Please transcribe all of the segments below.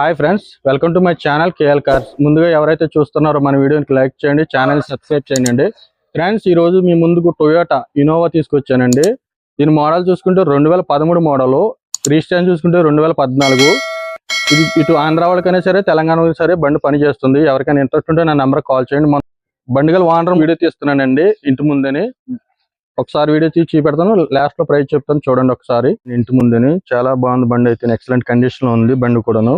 Hi friends welcome to my channel KL cars ముందుగా ఎవరైతే చూస్తున్నారో మన వీడియోకి లైక్ చేయండి ఛానల్ సబ్స్క్రైబ్ చేయండి. ఫ్రెండ్స్ ఈ రోజు మీ ముందుకు టొయోటా ఇనోవా తీసుకొచ్చానండి. దీని మోడల్ చూసుకుంటే రెండు వేల పదమూడు మోడల్ రిజిస్ట్రేషన్ చూసుకుంటే రెండు వేల పద్నాలుగు. ఇది ఇటు ఆంధ్ర వాళ్ళకైనా సరే తెలంగాణ సరే బండి పని చేస్తుంది. ఎవరికైనా ఇంట్రెస్ట్ ఉంటే నా నెంబర్ కాల్ చేయండి. మన బండి గల వానరం వీడియో తీస్తున్నానండి ఇంటి ముందని. ఒకసారి వీడియో తీసి చూపెడతాను లాస్ట్లో ప్రైస్ చెప్తాను చూడండి ఒకసారి. ఇంటి ముందని చాలా బాగుంది బండి అయితే ఎక్సలెంట్ కండిషన్లో ఉంది బండి కూడాను.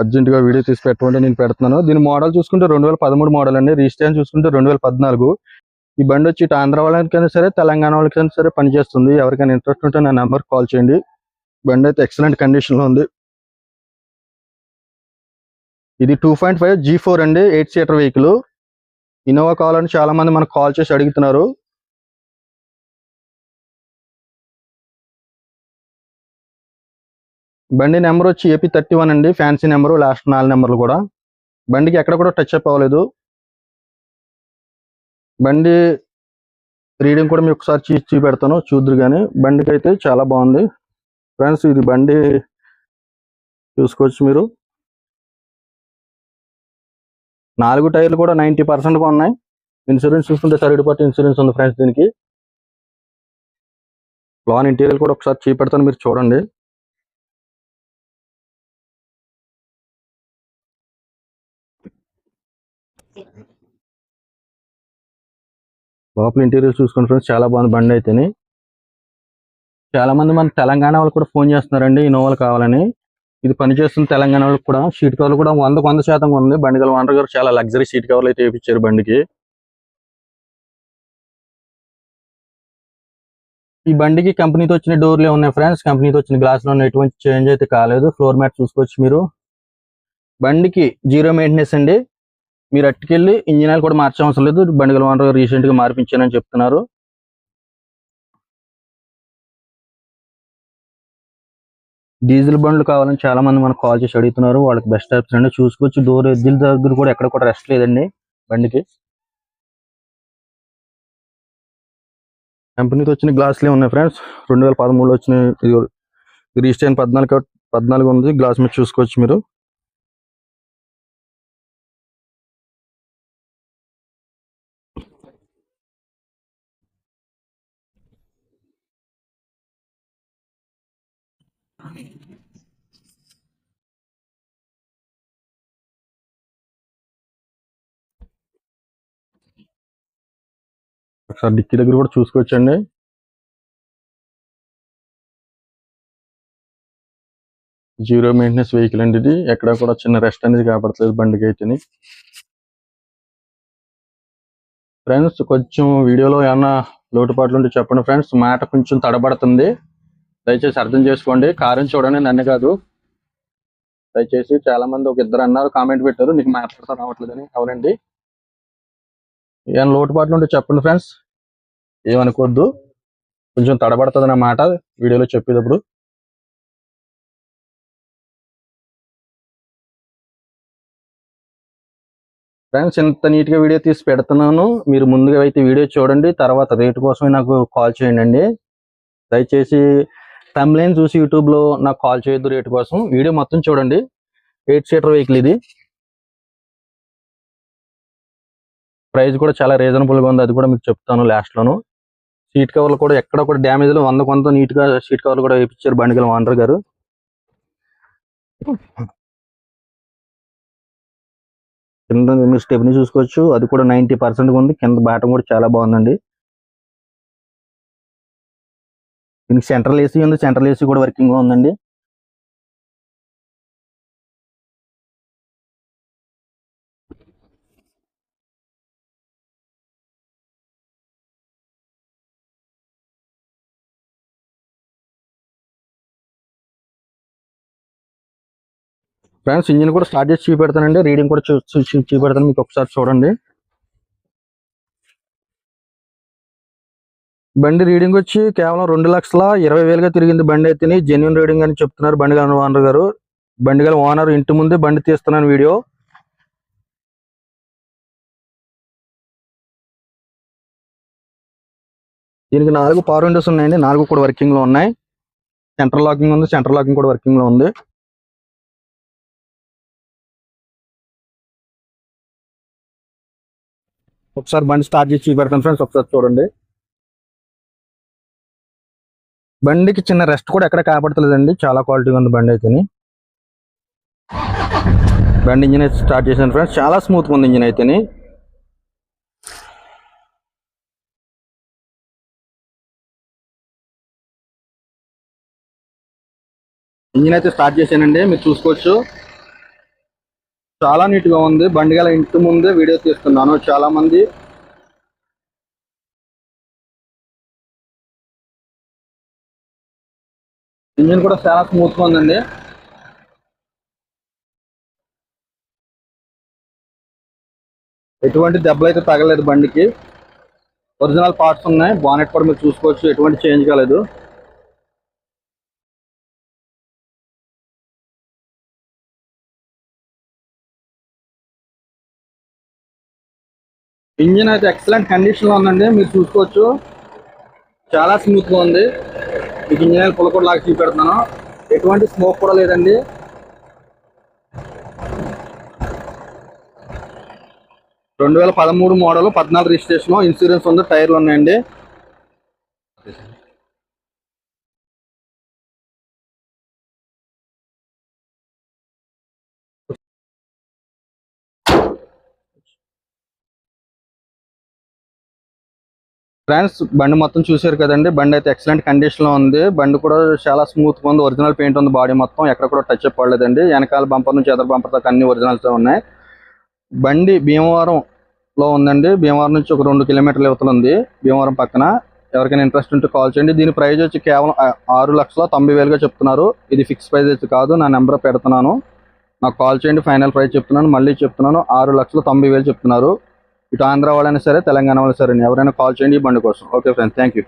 అర్జెంటుగా వీడియో తీసి పెట్టమంటే నేను పెడుతున్నాను. దీని మోడల్ చూసుకుంటే రెండు వేల పదమూడు మోడల్ అండి. రిజిస్ట్రేషన్ చూసుకుంటే రెండు వేల పద్నాలుగు. ఈ బండి వచ్చి ఇటు ఆంధ్ర వాళ్ళకైనా సరే తెలంగాణ వాళ్ళకైనా సరే పనిచేస్తుంది. ఎవరికైనా ఇంట్రెస్ట్ ఉంటే నా నెంబర్ కాల్ చేయండి. బండి అయితే ఎక్సలెంట్ కండిషన్లో ఉంది. ఇది two point five G four అండి. Eight seater vehicle. ఇన్నోవా కావాలని చాలా మంది మనకు కాల్ చేసి అడుగుతున్నారు. బండి నెంబర్ వచ్చి ఏపీ థర్టీ వన్ అండి. ఫ్యాన్సీ నెంబర్ లాస్ట్ నాలుగు నెంబర్లు కూడా. బండికి ఎక్కడ కూడా టచ్ అప్ అవ్వలేదు. బండి రీడింగ్ కూడా మీకు ఒకసారి చూసి చూపెడతాను. చూద్దరు కానీ బండికి అయితే చాలా బాగుంది. ఫ్రెండ్స్ ఇది బండి చూసుకోవచ్చు మీరు. నాలుగు టైర్లు కూడా నైంటీ పర్సెంట్గా ఉన్నాయి. ఇన్సూరెన్స్ చూసుకుంటే థర్డ్ పార్టీ ఇన్సూరెన్స్ ఉంది ఫ్రెండ్స్ దీనికి. లోన్ ఇంటీరియర్ కూడా ఒకసారి చూపెడతాను మీరు చూడండి. లోపల ఇంటీరియర్ చూసుకుని ఫ్రెండ్స్ చాలా బాగుంది బండి అయితేనే. చాలా మంది మన తెలంగాణ వాళ్ళు కూడా ఫోన్ చేస్తున్నారండి ఇన్నోవాలు కావాలని. ఇది పనిచేస్తుంది తెలంగాణ వాళ్ళకి కూడా సీట్ కవర్లు కూడా వందకు వంద శాతం ఉంది. బండి గల ఓనర్ గారు చాలా లగ్జరీ సీట్ కవర్లు అయితే వేయించారు బండికి. ఈ బండికి కంపెనీతో వచ్చిన డోర్లే ఉన్నాయి ఫ్రెండ్స్. కంపెనీతో వచ్చిన గ్లాస్లో ఎటువంటి చేంజ్ అయితే కాలేదు. ఫ్లోర్ మ్యాట్ చూసుకోవచ్చు మీరు. బండికి జీరో మెయింటెనెన్స్ అండి. మీరు అట్టుకెళ్ళి ఇంజిన్ ఆయిల్ కూడా మార్చే అవసరం లేదు. బండి వాటర్ రీసెంట్గా గారు మార్పించానని చెప్తున్నారు. డీజిల్ బండ్లు కావాలని చాలా మంది మనకు కాల్ చేసి అడుగుతున్నారు. వాళ్ళకి బెస్ట్ ఆప్షన్ అండి చూసుకోవచ్చు. డోర్ ఎద్దుల దగ్గర కూడా ఎక్కడ కూడా రెస్ట్ లేదండి బండికి. కంపెనీతో వచ్చిన గ్లాసులే ఉన్నాయి ఫ్రెండ్స్. రెండు వేల పదమూడులో వచ్చిన రిజిస్ట్రేషన్ పద్నాలుగు పద్నాలుగు ఉంది. గ్లాస్ మీద చూసుకోవచ్చు మీరు. ఒకసారి డిక్కీ దగ్గర కూడా చూసుకోవచ్చండి. జీరో మెయింటెనెన్స్ వెహికల్ అండి ఇది. ఎక్కడ కూడా చిన్న రెస్ట్ అనేది కాపాడలేదు బండికి అయితేని. ఫ్రెండ్స్ కొంచెం వీడియోలో ఏమన్నా లోటుపాట్లు ఉంటే చెప్పండి ఫ్రెండ్స్. మాట కొంచెం తడబడుతుంది. దయచేసి అర్థం చేసుకోండి. కారం చూడండి నన్ను కాదు. దయచేసి చాలా మంది ఒక ఇద్దరు అన్నారు కామెంట్ పెట్టారు. నీకు మాట్లాడతా రావట్లేదని. అవునండి. ఏమైనా లోటుపాట్లు ఉంటే చెప్పండి ఫ్రెండ్స్. ఏమనుకోద్దు కొంచెం తడబడుతుంది అన్నమాట వీడియోలో చెప్పేటప్పుడు. ఫ్రెండ్స్ ఇంత నీట్గా వీడియో తీసి పెడుతున్నాను. మీరు ముందుగా అయితే వీడియో చూడండి. తర్వాత రేటు కోసమే నాకు కాల్ చేయండి అండి. దయచేసి తమ్లైన్ చూసి యూట్యూబ్లో నాకు కాల్ చేయొద్దు రేటు కోసం. వీడియో మొత్తం చూడండి. ఎయిట్ సీటర్ వెహికల్ ఇది. ప్రైస్ కూడా చాలా రీజనబుల్గా ఉంది. అది కూడా మీకు చెప్తాను లాస్ట్లోను సీట్ కవర్లు కూడా ఎక్కడ కూడా డ్యామేజ్లు వంద కొంత నీట్గా సీట్ కవర్లు కూడా వేయించారు బండిగల ఓనర్ గారు. కింద మీరు స్టెప్ని చూసుకోవచ్చు. అది కూడా నైంటీ పర్సెంట్ ఉంది. కింద బాటం కూడా చాలా బాగుందండి. దీనికి సెంట్రల్ ఏసీ ఉంది సెంట్రల్ ఏసీ కూడా వర్కింగ్లో ఉందండి. ఫ్రెండ్స్ ఇంజిన్ కూడా స్టార్ట్ చేసి చూపెడతానండి. రీడింగ్ కూడా చూసి చూ- చూపెడతాను మీకు ఒకసారి చూడండి. బండి రీడింగ్ వచ్చి కేవలం రెండు లక్షల ఇరవై వేలుగా తిరిగింది బండి అయితే జెన్యున్ రీడింగ్ అని చెప్తున్నారు బండి గల ఓనర్ గారు. బండి గల ఓనర్ ఇంటి ముందే బండి తీస్తున్నాను వీడియో. దీనికి నాలుగు పవర్ విండోస్ ఉన్నాయండి నాలుగు కూడా వర్కింగ్లో ఉన్నాయి. సెంటర్ లాకింగ్ ఉంది సెంటర్ లాకింగ్ కూడా వర్కింగ్లో ఉంది. ఒకసారి బండి స్టార్ట్ చేసి పెడతాను ఫ్రెండ్స్ ఒకసారి చూడండి. బండికి చిన్న రెస్ట్ కూడా ఎక్కడ కాపాడతలేదండి. చాలా క్వాలిటీగా ఉంది బండి అయితేని. బండి ఇంజిన్ అయితే స్టార్ట్ చేశాను ఫ్రెండ్స్ చాలా స్మూత్గా ఉంది ఇంజిన్ అయితేని. ఇంజిన్ అయితే స్టార్ట్ చేశానండి. మీరు చూసుకోవచ్చు. చాలా నీట్గా ఉంది. బండి గల ఇంటి ముందే వీడియో తీస్తున్నాను. చాలా ఇంజిన్ కూడా చాలా స్మూత్గా ఉందండి. ఎటువంటి దెబ్బలు అయితే తగలేదు బండికి. ఒరిజినల్ పార్ట్స్ ఉన్నాయి. బానెట్ కూడా మీరు చూసుకోవచ్చు. ఎటువంటి చేంజ్ కాలేదు. ఇంజిన్ అయితే ఎక్సలెంట్ కండిషన్లో ఉందండి. మీరు చూసుకోవచ్చు. చాలా స్మూత్గా ఉంది. మీకు ఇంజనీర్ ఆయిల్ కూడా లాగా చూపెడుతున్నాను. ఎటువంటి స్మోక్ కూడా లేదండి. రెండు వేల పదమూడు మోడల్ పద్నాలుగు రిజిస్ట్రేషన్ ఇన్సూరెన్స్ ఉంది టైర్లు ఉన్నాయండి. ఫ్రెండ్స్ బండి మొత్తం చూసారు కదండి. బండి అయితే ఎక్సలెంట్ కండిషన్లో ఉంది. బండి కూడా చాలా స్మూత్గా ఉంది. ఒరిజినల్ పెయింట్ ఉంది బాడీ మొత్తం. ఎక్కడ కూడా టచ్ పడలేదండి. వెనకాల బంపర్ నుంచి ఎదర్ బంపర్ దాకా అన్ని ఒరిజినల్స్ ఉన్నాయి. బండి భీమవరంలో ఉందండి. భీమవరం నుంచి ఒక రెండు కిలోమీటర్ల ఇవతలు ఉంది. భీమవరం పక్కన. ఎవరికైనా ఇంట్రెస్ట్ ఉంటే కాల్ చేయండి. దీని ప్రైజ్ వచ్చి కేవలం ఆరు లక్షల తొంభై వేలుగా చెప్తున్నారు. ఇది ఫిక్స్ ప్రైజ్ అయితే కాదు. నా నెంబర్ పెడుతున్నాను. నాకు కాల్ చేయండి. ఫైనల్ ప్రైస్ చెప్తున్నాను. మళ్ళీ చెప్తున్నాను. ఆరు లక్షల తొంభై వేలు చెప్తున్నారు. ఇటు ఆంధ్ర వాళ్ళైనా సరే తెలంగాణ వాళ్ళు సరే ఎవరైనా కాల్ చేయండి ఈ బండి కోసం. Okay friends thank you